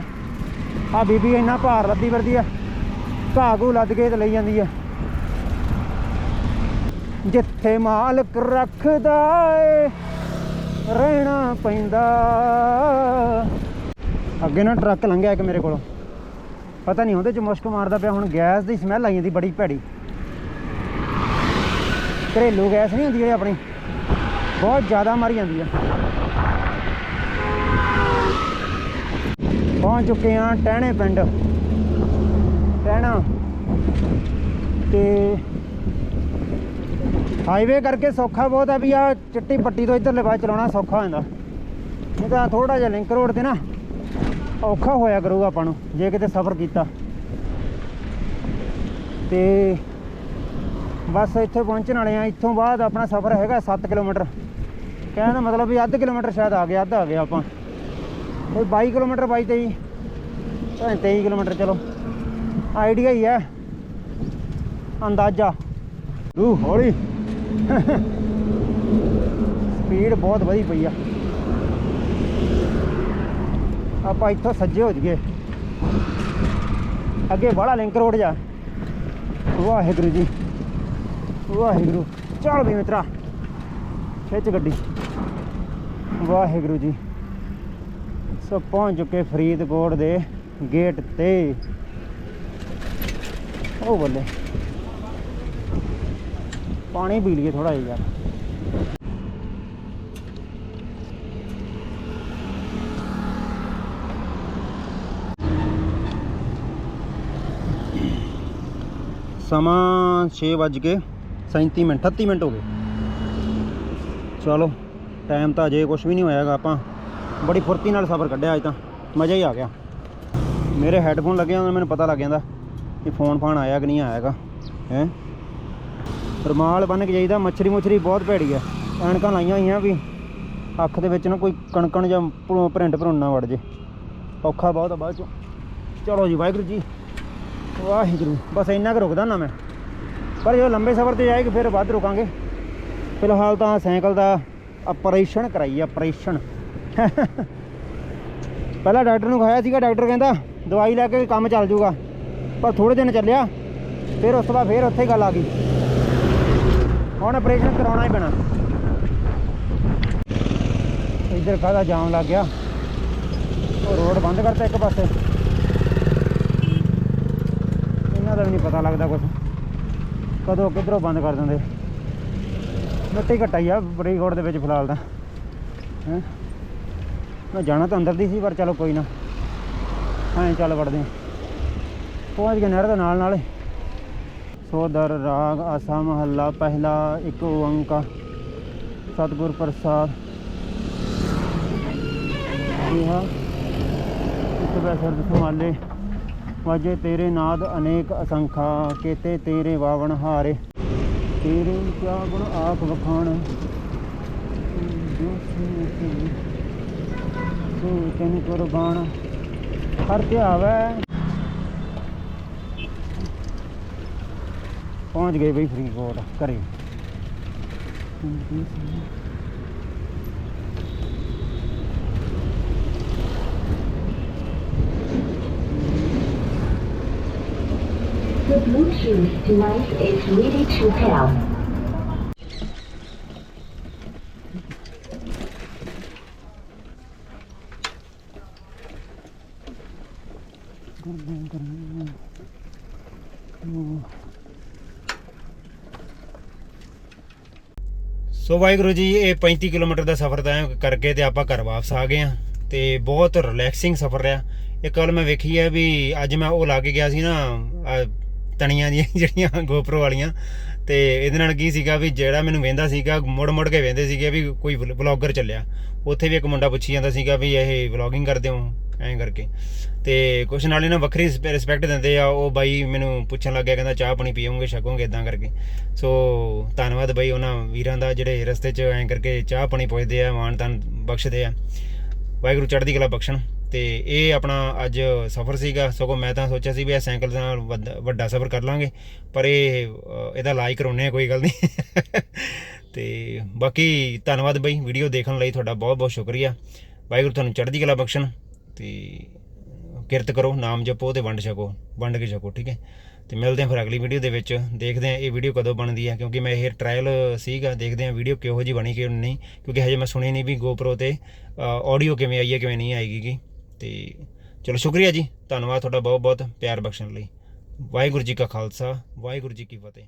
ਆ ਬੀਬੀ ਇੰਨਾ ਭਾਰ ਲੱਦੀ ਵਰਦੀ ਆ, ਘਾਹ ਘੂ ਲੱਦ ਕੇ ਤੇ ਲਈ ਜਾਂਦੀ ਆ। ਜਿੱਥੇ ਮਾਲਕ ਰੱਖਦਾ ਏ, ਰਹਿਣਾ ਪੈਂਦਾ। ਅੱਗੇ ਨਾ ਟਰੱਕ ਲੰਘਿਆ ਇੱਕ ਮੇਰੇ ਕੋਲੋਂ। ਪਤਾ ਨਹੀਂ ਉਹਦੇ ਚ ਮੁਸ਼ਕ ਮਾਰਦਾ ਪਿਆ, ਹੁਣ ਗੈਸ ਦੀ ਸਮੈਲ ਆਈ ਜਾਂਦੀ ਬੜੀ ਭੈੜੀ। ਘਰੇਲੂ ਗੈਸ ਨਹੀਂ ਹੁੰਦੀ ਜਿਹੜੀ ਆਪਣੀ। ਬਹੁਤ ਜ਼ਿਆਦਾ ਮਾਰੀ ਜਾਂਦੀ ਆ। ਪਹੁੰਚ ਚੁੱਕੇ ਆ ਟਹਿਣੇ ਪਿੰਡ। ਟਹਿਣਾ ਤੇ ਹਾਈਵੇ ਕਰਕੇ ਸੌਖਾ ਬਹੁਤ ਆ ਵੀ ਆ ਚਿੱਟੀ ਪੱਟੀ ਤੋਂ ਇੱਧਰਲੇ ਪਾਸੇ ਚਲਾਉਣਾ ਸੌਖਾ ਹੋ ਜਾਂਦਾ ਨਹੀਂ ਤਾਂ ਥੋੜਾ ਜਿਹਾ ਲਿੰਕ ਰੋਡ ਤੇ ਨਾ ਔਖਾ ਹੋਇਆ ਕਰੂਗਾ ਆਪਾਂ ਨੂੰ, ਜੇ ਕਿਤੇ ਸਫ਼ਰ ਕੀਤਾ। ਤੇ ਬਸ ਇੱਥੇ ਪਹੁੰਚਣ ਵਾਲੇ ਆ ਇੱਥੋਂ ਬਾਅਦ ਆਪਣਾ ਸਫ਼ਰ ਹੈਗਾ 7 ਕਿਲੋਮੀਟਰ। ਕਹਿਣ ਦਾ ਮਤਲਬ ਵੀ ਅੱਧ ਕਿਲੋਮੀਟਰ ਸ਼ਾਇਦ ਆ ਗਿਆ ਅੱਧਾ ਆ ਗਿਆ ਆਪਾਂ। ਕੋਈ 22 ਕਿਲੋਮੀਟਰ 22 23 ਭਾਵੇਂ 23 ਕਿਲੋਮੀਟਰ ਚਲੋ। ਆਈਡੀਆ ਹੀ ਹੈ। ਅੰਦਾਜ਼ਾ। ਰੂ ਹੌਲੀ। ਸਪੀਡ ਬਹੁਤ ਵਧੀ ਪਈ ਆ। ਆਪਾਂ ਇੱਥੋਂ ਸੱਜੇ ਹੋ ਜਾਈਏ। ਅੱਗੇ ਬੜਾ ਲਿੰਕ ਰੋਡ ਜਾ। ਵਾਹਿਗੁਰੂ ਜੀ। ਵਾਹਿਗੁਰੂ। ਚੱਲ ਵੀ ਮਿੱਤਰਾ। ਖਿੱਚ ਗੱਡੀ। ਵਾਹਿਗੁਰੂ ਜੀ। ਸੋ ਪਹੁੰਚ ਚੁੱਕੇ ਫਰੀਦਕੋਟ ਦੇ ਗੇਟ ਤੇ। ਉਹ ਬੱਲੇ। ਪਾਣੀ ਪੀ ਲਈਏ ਥੋੜਾ ਜਿਹਾ ਯਾਰ। ਸਮਾਂ 6 ਵੱਜ ਕੇ 37 ਮਿੰਟ 38 ਮਿੰਟ ਹੋ ਗਏ। ਚਲੋ। ਟਾਈਮ ਤਾਂ ਅਜੇ ਕੁਝ ਵੀ ਨਹੀਂ ਹੋਇਆਗਾ ਆਪਾਂ। ਬੜੀ ਫੁਰਤੀ ਨਾਲ ਸਫ਼ਰ ਕੱਢਿਆ ਅੱਜ ਤਾਂ। ਮਜ਼ਾ ਹੀ ਆ ਗਿਆ। ਮੇਰੇ ਹੈੱਡਫੋਨ ਲੱਗੇ ਹੁੰਦੇ ਮੈਨੂੰ ਪਤਾ ਲੱਗ ਜਾਂਦਾ ਕਿ ਫੋਨ ਫਾਨ ਆਇਆ ਕਿ ਨਹੀਂ ਆਇਆਗਾ ਹੈ? ਰਮਾਲ ਬੰਨ ਕੇ ਜਾਈਦਾ, ਮੱਛਰੀ ਮੁੱਛਰੀ ਬਹੁਤ ਭੈੜੀ ਆ। ਐਨਕਾਂ ਲਾਈਆਂ ਹੋਈਆਂ ਵੀ। ਅੱਖ ਦੇ ਵਿੱਚ ਨਾ ਕੋਈ ਕਣਕਣ ਜਾਂ ਭਰੋ- ਭਰਿੰਡ ਭਰੁੰਡ ਨਾ ਵੜ ਜੇ। ਔਖਾ ਬਹੁਤ ਆ ਬਾਅਦ ਚੋਂ। ਚਲੋ ਜੀ, ਵਾਹਿਗੁਰੂ ਜੀ। ਵਾਹਿਗੁਰੂ। ਬਸ ਇੰਨਾ ਕੁ ਰੁਕਦਾ ਨਾ ਮੈਂ। ਪਰ ਜਦੋਂ ਲੰਬੇ ਸਫ਼ਰ ਤੇ ਜਾਏਗੀ, ਫਿਰ ਵੱਧ ਰੁਕਾਂਗੇ। ਫਿਲਹਾਲ ਤਾਂ ਸਾਈਕਲ ਦਾ ਆਪਰੇਸ਼ਨ ਕਰਾਈ ਆਪਰੇਸ਼ਨ ਪਹਿਲਾਂ ਡਾਕਟਰ ਨੂੰ ਖਾਇਆ ਸੀਗਾ, ਡਾਕਟਰ ਕਹਿੰਦਾ ਦਵਾਈ ਲੈ ਕੇ ਕੰਮ ਚੱਲ ਜੂਗਾ, ਪਰ ਥੋੜੇ ਦਿਨ ਚੱਲਿਆ, ਫਿਰ ਉਸ ਤੋਂ ਬਾਅਦ ਫਿਰ ਉੱਥੇ ਹੀ ਗੱਲ ਆ ਗਈ। ਹੁਣ ਆਪਰੇਸ਼ਨ ਕਰਾਉਣਾ ਹੀ ਪੈਣਾ। ਇੱਧਰ ਕਾਹਦਾ ਜਾਮ ਲੱਗ ਗਿਆ। ਉਹ ਰੋਡ ਬੰਦ ਕਰਤਾ ਇੱਕ ਪਾਸੇ। ਇਹਨਾਂ ਦਾ ਵੀ ਨਹੀਂ ਪਤਾ ਲੱਗਦਾ ਕੁਝ ਕਦੋਂ ਕਿੱਧਰੋਂ ਬੰਦ ਕਰ ਦਿੰਦੇ। ਮਿੱਟੀ ਹੀ ਆ ਬਰੀਕੋਟ ਦੇ ਵਿੱਚ ਫਿਲਹਾਲ ਤਾਂ। ਹੈ? ਮੈਂ ਜਾਣਾ ਤਾਂ ਅੰਦਰ ਦੀ ਸੀ, ਪਰ ਚਲੋ ਕੋਈ ਨਾ। ਐਂ ਚੱਲ ਵੜਦੇ ਹਾਂ। ਪਹੁੰਚ ਗਏ ਨਹਿਰ ਦੇ ਨਾਲ ਨਾਲ। ਸੋਦਰ, ਰਾਗ, ਆਸਾ, ਮਹੱਲਾ, ਪਹਿਲਾ, ਇੱਕ ਓੰਕਾਰ ਸਤਿਗੁਰ ਪ੍ਰਸਾਦ। ਜੀ ਹਾਂ ਇੱਕ ਬੈਸਰ ਸੰਭਾਲੇ। ਵਾਜੇ ਤੇਰੇ ਨਾਦ ਅਨੇਕ ਅਸੰਖਾ, ਕੇਤੇ ਤੇਰੇ ਵਾਵਣ ਹਾਰੇ। ਤੇਰੇ ਕਿਆ ਗੁਣ ਆਪ ਵਖਾਣ। ਸੋ ਤੈਨੂੰ ਕੁਰਬਾਨ। ਹਰ ਧਿਆਵੈ ਪਹੁੰਚ ਗਏ ਬਈ ਫਰੀਦਕੋਟ, ਘਰੇ। The Bluetooth is ready to pair. ਸੋ ਵਾਹਿਗੁਰੂ ਜੀ, ਇਹ 35 ਕਿਲੋਮੀਟਰ ਦਾ ਸਫ਼ਰ ਤੈਅ ਕਰਕੇ ਤੇ ਆਪਾਂ ਘਰ ਵਾਪਸ ਆ ਗਏ ਆ ਤੇ ਬਹੁਤ ਰਿਲੈਕਸਿੰਗ ਸਫ਼ਰ ਰਿਹਾ ਇੱਕ ਗੱਲ ਮੈਂ ਵੇਖੀ ਹੈ ਵੀ ਅੱਜ ਮੈਂ ਉਹ ਲਾ ਕੇ ਗਿਆ ਸੀ ਨਾ ਤਣੀਆਂ ਦੀਆਂ [laughs] ਜਿਹੜੀਆਂ GoPro ਵਾਲੀਆਂ। ਤੇ ਇਹਦੇ ਨਾਲ ਕੀ ਸੀਗਾ ਵੀ ਜਿਹੜਾ ਮੈਨੂੰ ਵੇਂਦਾ ਸੀਗਾ ਮੁੜ ਮੁੜ ਕੇ ਵੇਂਦੇ ਸੀਗੇ ਵੀ ਕੋਈ ਵਲੌਗਰ ਚੱਲਿਆ। ਉੱਥੇ ਵੀ ਇੱਕ ਮੁੰਡਾ ਪੁੱਛੀ ਜਾਂਦਾ ਸੀਗਾ ਵੀ ਇਹ ਵਲੌਗਿੰਗ ਕਰਦੇ ਹੋ? ਐਂ ਕਰਕੇ। ਤੇ ਕੁਛ ਨਾਲ ਇਹਨਾਂ ਵੱਖਰੀ ਰਿਸਪੈਕਟ ਦਿੰਦੇ ਆ, ਉਹ ਬਾਈ ਮੈਨੂੰ ਪੁੱਛਣ ਲੱਗਿਆ, ਕਹਿੰਦਾ ਚਾਹ ਪਾਣੀ ਪੀਓਗੇ, ਛਕੋਗੇ ਇਦਾਂ ਕਰਕੇ। ਸੋ ਧੰਨਵਾਦ ਬਾਈ ਉਹਨਾਂ ਵੀਰਾਂ ਦਾ, ਜਿਹੜੇ ਰਸਤੇ 'ਚ ਐਂ ਕਰਕੇ ਚਾਹ ਪਾਣੀ ਪੁੱਛਦੇ ਆ ਮਾਣ ਤਾਨ ਬਖਸ਼ਦੇ ਆ। ਵਾਹਿਗੁਰੂ ਚੜ੍ਹਦੀ ਕਲਾ ਬਖਸ਼ਣ। ਤੇ ਇਹ ਆਪਣਾ ਅੱਜ ਸਫ਼ਰ ਸੀਗਾ, ਸਗੋਂ ਮੈਂ ਤਾਂ ਸੋਚਿਆ ਸੀ ਵੀ ਇਹ ਸਾਈਕਲ ਦੇ ਨਾਲ ਵੱਧ- ਵੱਡਾ ਸਫ਼ਰ ਕਰ ਲਾਂਗੇ, ਪਰ ਇਹ ਇਹਦਾ ਇਲਾਜ ਕਰਾਉਣੇ ਆ, ਕੋਈ ਗੱਲ ਨਹੀਂ। [laughs] ਤੇ ਬਾਕੀ ਧੰਨਵਾਦ ਬਈ, ਵੀਡੀਓ ਦੇਖਣ ਲਈ ਤੁਹਾਡਾ ਬਹੁਤ ਬਹੁਤ ਸ਼ੁਕਰੀਆ। ਵਾਹਿਗੁਰੂ ਤੁਹਾਨੂੰ ਚੜ੍ਹਦੀ ਕਲਾ ਬਖਸ਼ਣ ਤੇ ਕਿਰਤ ਕਰੋ, ਨਾਮ ਜਪੋ ਤੇ ਵੰਡ ਛਕੋ, ਵੰਡ ਕੇ ਛਕੋ, ਠੀਕ ਹੈ? ਤੇ ਮਿਲਦੇ ਹਾਂ ਫਿਰ ਅਗਲੀ ਵੀਡੀਓ ਦੇ ਵਿੱਚ। ਦੇਖਦੇ ਹਾਂ ਇਹ ਵੀਡੀਓ ਕਦੋਂ ਬਣਦੀ ਹੈ, ਕਿਉਂਕਿ ਮੈਂ ਇਹ ਟ੍ਰਾਇਲ ਸੀਗਾ, ਦੇਖਦੇ ਹਾਂ ਵੀਡੀਓ ਕਿਹੋ ਜੀ ਬਣੀ ਕਿ ਨਹੀਂ, ਕਿਉਂਕਿ ਹਜੇ ਮੈਂ ਸੁਣੀ ਨਹੀਂ ਵੀ GoPro ਤੇ ਆਡੀਓ ਕਿਵੇਂ ਆਈ ਹੈ, ਕਿਵੇਂ ਨਹੀਂ ਆਏਗੀ ਤੇ ਚਲੋ ਸ਼ੁਕਰੀਆ ਜੀ। ਧੰਨਵਾਦ ਤੁਹਾਡਾ ਬਹੁਤ ਬਹੁਤ ਪਿਆਰ ਬਖਸ਼ਣ ਲਈ। ਵਾਹਿਗੁਰੂ ਜੀ ਕਾ ਖਾਲਸਾ, ਵਾਹਿਗੁਰੂ ਜੀ ਕੀ ਫਤਿਹ।